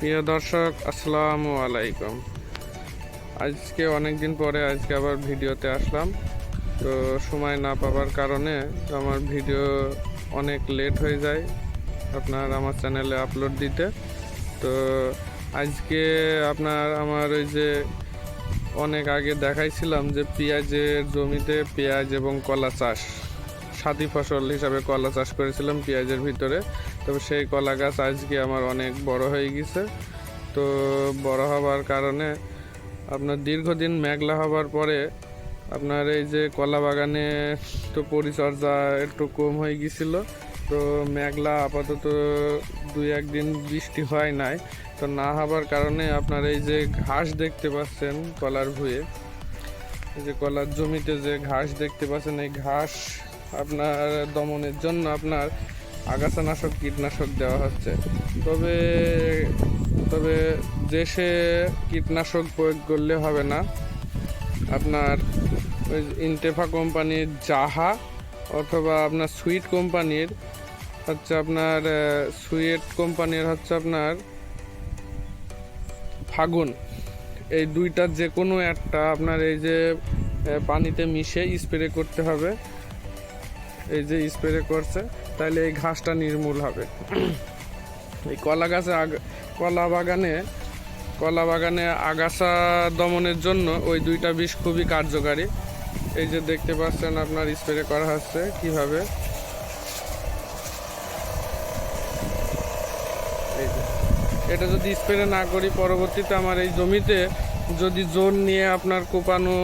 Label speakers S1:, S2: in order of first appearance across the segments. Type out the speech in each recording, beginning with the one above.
S1: প্রিয় দর্শক, আসসালামু আলাইকুম। আজকে অনেক দিন পরে আজকে আবার ভিডিওতে আসলাম। তো সময় না পাওয়ার কারণে আমার ভিডিও অনেক লেট হয়ে যায় আপনার আমার চ্যানেলে আপলোড দিতে। তো আজকে আপনার আমার ওই যে অনেক আগে দেখাইছিলাম যে পেঁয়াজের জমিতে পেঁয়াজ এবং কলা চাষ। সাথী ফসল হিসাবে কলা চাষ করেছিলাম পেঁয়াজের ভিতরে। তবে সেই কলা গাছ আজকে আমার অনেক বড় হয়ে গেছে। তো বড় হওয়ার কারণে আপনার দীর্ঘদিন মেঘলা হওয়ার পরে আপনার এই যে কলা বাগানে তো পরিচর্যা একটু কম হয়ে গেছিল। তো মেঘলা আপাতত দুই একদিন বৃষ্টি হয় নাই। তো না হওয়ার কারণে আপনার এই যে ঘাস দেখতে পাচ্ছেন কলার ভুঁয়ে, এই যে কলার জমিতে যে ঘাস দেখতে পাচ্ছেন, এই ঘাস আপনার দমনের জন্য আপনার আগাছানাশক কীটনাশক দেওয়া হচ্ছে। তবে তবে দেশে কীটনাশক প্রয়োগ করলে হবে না, আপনার ওই ইন্টেফা কোম্পানির জাহা অথবা আপনার সুইট কোম্পানির হচ্ছে আপনার সুইট কোম্পানির হচ্ছে আপনার ফাগুন। এই দুইটার যে কোনো একটা আপনার এই যে পানিতে মিশে স্প্রে করতে হবে। এই যে স্প্রে করছে তাহলে এই ঘাসটা নির্মূল হবে। এই কলা গাছে কলা বাগানে কলা বাগানে আগাছা দমনের জন্য ওই দুইটা বিষ খুবই কার্যকারী। এই যে দেখতে পাচ্ছেন আপনার স্প্রে করা হচ্ছে কীভাবে। এটা যদি স্প্রে না করি, পরবর্তীতে আমার এই জমিতে যদি জোন নিয়ে আপনার কোপানো,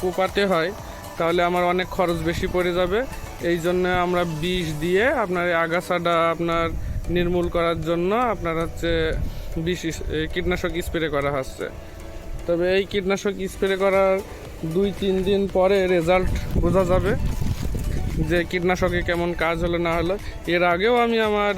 S1: কোপাতে হয় তাহলে আমার অনেক খরচ বেশি পড়ে যাবে। এই জন্য আমরা বিষ দিয়ে আপনার আগাছাটা আপনার নির্মূল করার জন্য আপনার হচ্ছে বিষ কীটনাশক স্প্রে করা হচ্ছে। তবে এই কীটনাশক স্প্রে করার দুই, তিন দিন পরে রেজাল্ট বোঝা যাবে যে কীটনাশকে কেমন কাজ হলো, না হলো। এর আগেও আমি আমার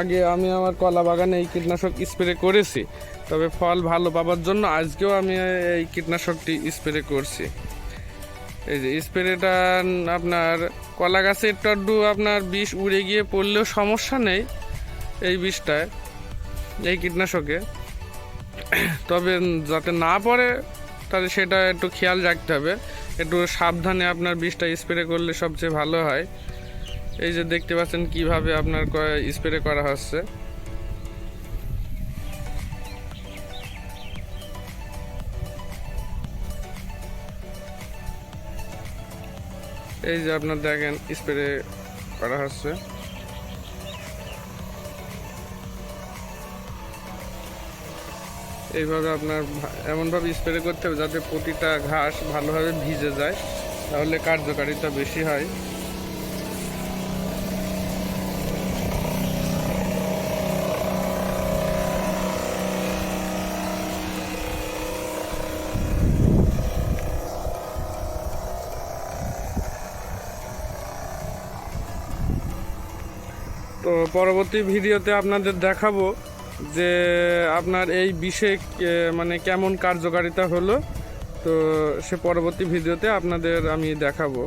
S1: আগে আমি আমার কলা বাগানে এই কীটনাশক স্প্রে করেছি। তবে ফল ভালো পাবার জন্য আজকেও আমি এই কীটনাশকটি স্প্রে করছি। এই যে স্প্রেটা আপনার কলা গাছের একটু আপনার বিষ উড়ে গিয়ে পড়লেও সমস্যা নেই এই বিষটায়, এই কীটনাশকে। তবে যাতে না পড়ে, তাহলে সেটা একটু খেয়াল রাখতে হবে। একটু সাবধানে আপনার বিষটা স্প্রে করলে সবচেয়ে ভালো হয়। এই যে দেখতে পাচ্ছেন কীভাবে আপনার স্প্রে করা হচ্ছে। এই যে আপনার দেখেন স্প্রে করা হচ্ছে। এইভাবে আপনার এমনভাবে স্প্রে করতে হবে যাতে প্রতিটা ঘাস ভালোভাবে ভিজে যায়, তাহলে কার্যকারিতা বেশি হয়। তো পরবর্তী ভিডিওতে আপনাদের দেখাবো যে আপনার এই বিষে মানে কেমন কার্যকারিতা হলো। তো সে পরবর্তী ভিডিওতে আপনাদের আমি দেখাবো।